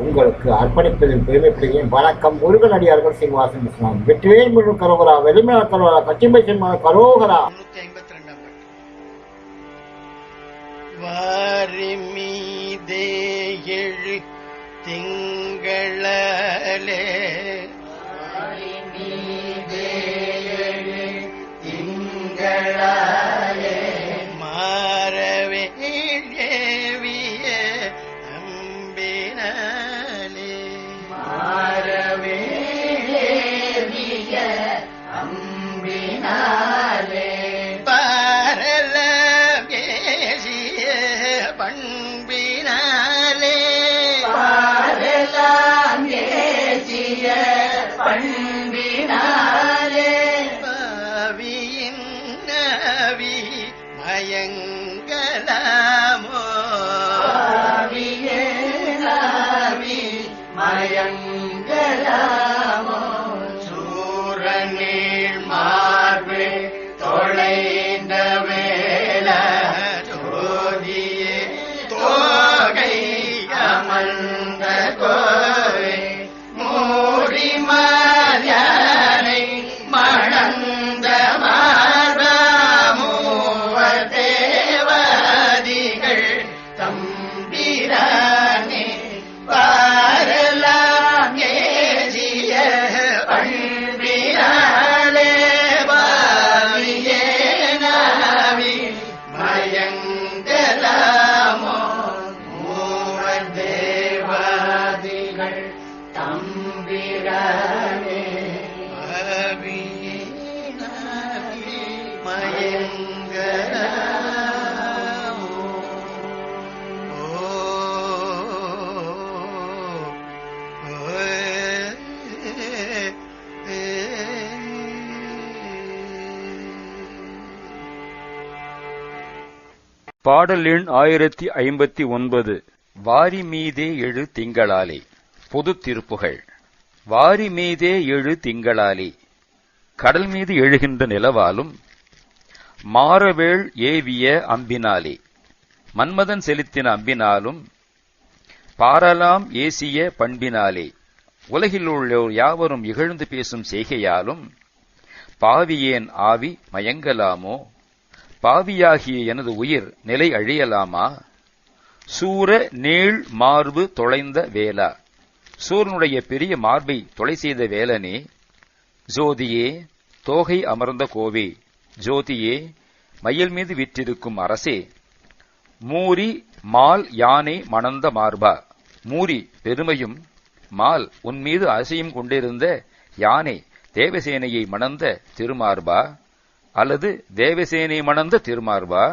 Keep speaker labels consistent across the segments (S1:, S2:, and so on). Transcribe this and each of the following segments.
S1: உங்களுக்கு அர்ப்பணிப்பதில் பெருமைப்படுகிறேன். வணக்கம் முருகன் அடியார்கள் சீனிவாசன் இஸ்லாம் வெற்றிவேல் முழு கரோகரா வெளிமல கரோகரா கச்சிம்பை சிம்ம கரோகரா.
S2: முன்னூத்தி ஐம்பத்தி ரெண்டாம் பாட்டு வாரி மீதே எழு திங்களே மயங்கலாமோ? மயங்கலா தம்பிரானே.
S3: பாடல் எண் ஆயிரத்தி ஐம்பத்தி ஒன்பது வாரி மீதே எழு திங்களாலே. பொது திருப்புகள். வாரி மீதே எழு திங்களாலி. கடல் மீது எழுகின்ற நிலவாலும் மாறவேள் ஏவிய அம்பினாலே. மன்மதன் செலுத்தின அம்பினாலும் பாரலாம் ஏசிய பண்பினாலே. உலகில் உள்ளோர் யாவரும் இகழ்ந்து பேசும் செய்கையாலும் பாவியேன் ஆவி மயங்கலாமோ? பாவியாகிய எனது உயிர் நிலை அழியலாமா? சூர நீள் மார்பு தொலைந்த வேலா சூரனுடைய பெரிய மார்பை தொலை செய்த வேலனே ஜோதியே தோகை அமர்ந்த கோவே ஜோதியே மயில் மீது விற்றிருக்கும் அரசே மூரி மால் யானை மணந்த மார்பா. மூரி பெருமையும் மால் உன் மீது ஆசையும் கொண்டிருந்த யானை தேவசேனையை மணந்த திருமார்பா அல்லது தேவசேனை மணந்த திருமார்பா?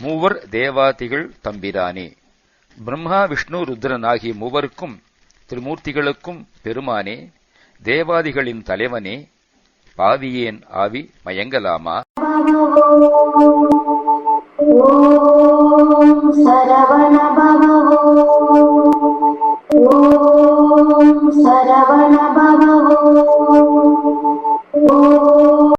S3: மூவர் தேவாதிகள் தம்பிரானே. பிரம்மா விஷ்ணு ருத்ரன் ஆகிய மூவருக்கும் திருமூர்த்திகளுக்கும் பெருமானே தேவாதிகளின் தலைவனே பாவியேன் ஆவி மயங்கலாமா?
S4: சரவண